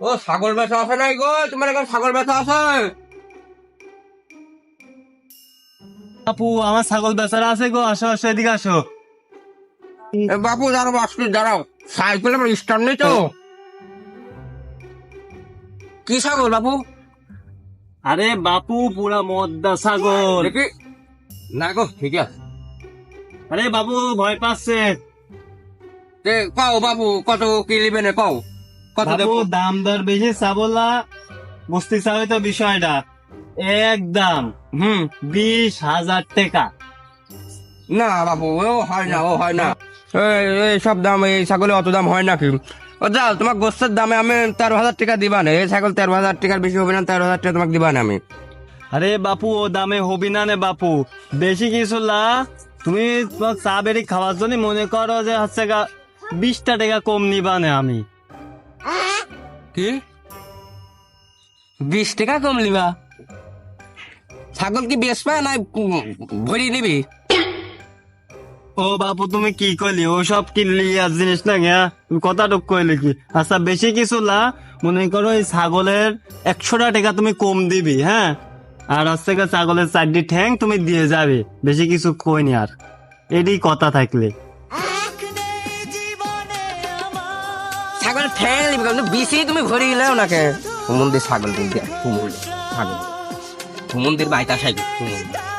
ও ছাগল বেচা আছে নাই গো? তোমার এখানে ছাগল বেচা আছে? আপু আমার ছাগল বেচারা আছে গো। আসো আসো এদিকে আসো। এ বাপু দাঁড়াও আসলে দাঁড়াও। সাইকেল আমার স্টার্ট নেই তো। কি ছাগল বাপু? আরে বাপু পুরা মদ্দা ছাগল। দেখি। না গো ঠিক আছে। আরে বাবু ভয় পাচ্ছে। তে কও বাবু কত কি নেবে না কও কত দেবো দাম দর বেশি চাবলা বুঝতে চাবে তো বিষয়টা একদম হুম বিশ হাজার টাকা। না বাবু ও হয় না ও হয় না। এই সব দাম এই ছাগলে অত দাম হয় নাকি? ও যাও তোমার গোস্তের দামে আমি তেরো হাজার টাকা দিবা না। এই ছাগল তেরো হাজার টাকার বেশি হবে না তেরো হাজার টাকা তোমাকে দিবা না আমি। আরে বাপু ও দামে হবি না নে বাপু। বেশি কিছু লা তুমি তোমার চা বেরি খাওয়ার জন্য মনে করো যে হচ্ছে গা বিশটা টাকা কম নিবা না আমি। কি? বিশ টাকা কম নিবা ছাগল কি বেচবা না ভরি নিবি? ও বাপু, তুমি কি কইলি ও সব কিনলি আর জিনিস না গিয়া তুমি কথাটুক কইলি কি? আচ্ছা বেশি কিছু লা, মনে করো এই ছাগলের একশোটা টাকা তুমি কম দিবি হ্যাঁ? আর হচ্ছে ছাগলের চারটি ঠ্যাং তুমি দিয়ে যাবে, বেশি কিছু কইনি আর। এরই কথা থাকলে। ছাগল ঠেল নিবি কিন্তু বেশি তুমি ভরি গেলে ওনাকে। হুমন্দির ছাগল দেখ হুমন্দির ছাগল। হুমন্দির বাইতা হুমন্দির